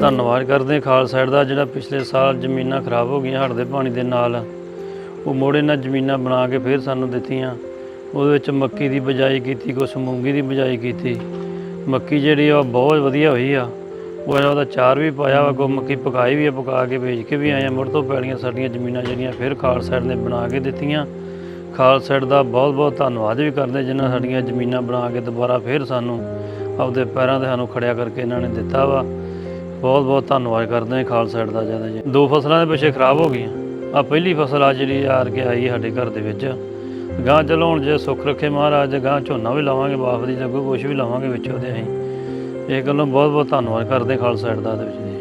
ਧੰਨਵਾਦ ਕਰਦੇ ਹਾਂ ਖਾਲਸਾ ਸਾਈਡ ਦਾ, ਜਿਹੜਾ ਪਿਛਲੇ ਸਾਲ ਜ਼ਮੀਨਾਂ ਖਰਾਬ ਹੋ ਗਈਆਂ ਹੜ੍ਹ ਦੇ ਪਾਣੀ ਦੇ ਨਾਲ। ਉਹ ਮੋੜੇ ਇਹਨਾਂ ਜ਼ਮੀਨਾਂ ਬਣਾ ਕੇ ਫਿਰ ਸਾਨੂੰ ਦਿੱਤੀਆਂ। ਉਹਦੇ ਵਿੱਚ ਮੱਕੀ ਦੀ ਬਿਜਾਈ ਕੀਤੀ, ਕੁਛ ਮੂੰਗੀ ਦੀ ਬਿਜਾਈ ਕੀਤੀ। ਮੱਕੀ ਜਿਹੜੀ ਆ, ਉਹ ਬਹੁਤ ਵਧੀਆ ਹੋਈ ਆ। ਉਹ ਇਹਨਾਂ ਉਹਦਾ ਚਾਰ ਵੀ ਪਾਇਆ ਵਾ ਕੋ ਮੱਕੀ ਪਕਾਈ ਵੀ ਆ, ਪਕਾ ਕੇ ਵੇਚ ਕੇ ਵੀ ਆਏ ਆ। ਮੁੜ ਤੋਂ ਪੈਲੀਆਂ ਸਾਡੀਆਂ ਜ਼ਮੀਨਾਂ ਜਿਹੜੀਆਂ ਫਿਰ ਖਾਲਸਾ ਸਾਈਡ ਨੇ ਬਣਾ ਕੇ ਦਿੱਤੀਆਂ। ਖਾਲਸਾ ਸਾਈਡ ਦਾ ਬਹੁਤ ਬਹੁਤ ਧੰਨਵਾਦ ਵੀ ਕਰਦੇ ਜਿਨ੍ਹਾਂ ਸਾਡੀਆਂ ਜ਼ਮੀਨਾਂ ਬਣਾ ਕੇ ਦੁਬਾਰਾ ਫਿਰ ਸਾਨੂੰ ਆਪਦੇ ਪੈਰਾਂ ਤੇ ਸਾਨੂੰ ਖੜਿਆ ਕਰਕੇ ਇਹਨਾਂ ਨੇ ਦਿੱਤਾ ਵਾ। ਬਹੁਤ ਬਹੁਤ ਧੰਨਵਾਦ ਕਰਦੇ ਹਾਂ ਖਾਲਸਾ ਸਾਈਡ ਦਾ ਜ਼ਿਆਦਾ ਜੀ ਦੋ ਫਸਲਾਂ ਦੇ ਪਿੱਛੇ ਖਰਾਬ ਹੋ ਗਈਆਂ। ਆ ਪਹਿਲੀ ਫਸਲ ਆ ਜਿਹੜੀ ਆਰ ਕੇ ਆਈ ਸਾਡੇ ਘਰ ਦੇ ਵਿੱਚ। ਗਾਂ ਚਲੋ ਹੁਣ ਜੇ ਸੁੱਖ ਰੱਖੇ ਮਹਾਰਾਜ, ਗਾਂ ਝੋਨਾ ਵੀ ਲਾਵਾਂਗੇ ਬਾਫ ਦੀ ਜੱਗੋ ਕੁਛ ਵੀ ਲਾਵਾਂਗੇ ਵਿੱਚੋਂ ਦੇ ਅਸੀਂ। ਇਹ ਗੱਲੋਂ ਬਹੁਤ ਬਹੁਤ ਧੰਨਵਾਦ ਕਰਦੇ ਖਾਲਸਾ ਸਾਈਡ ਦਾ ਦੇ ਵਿੱਚ। ਜੀ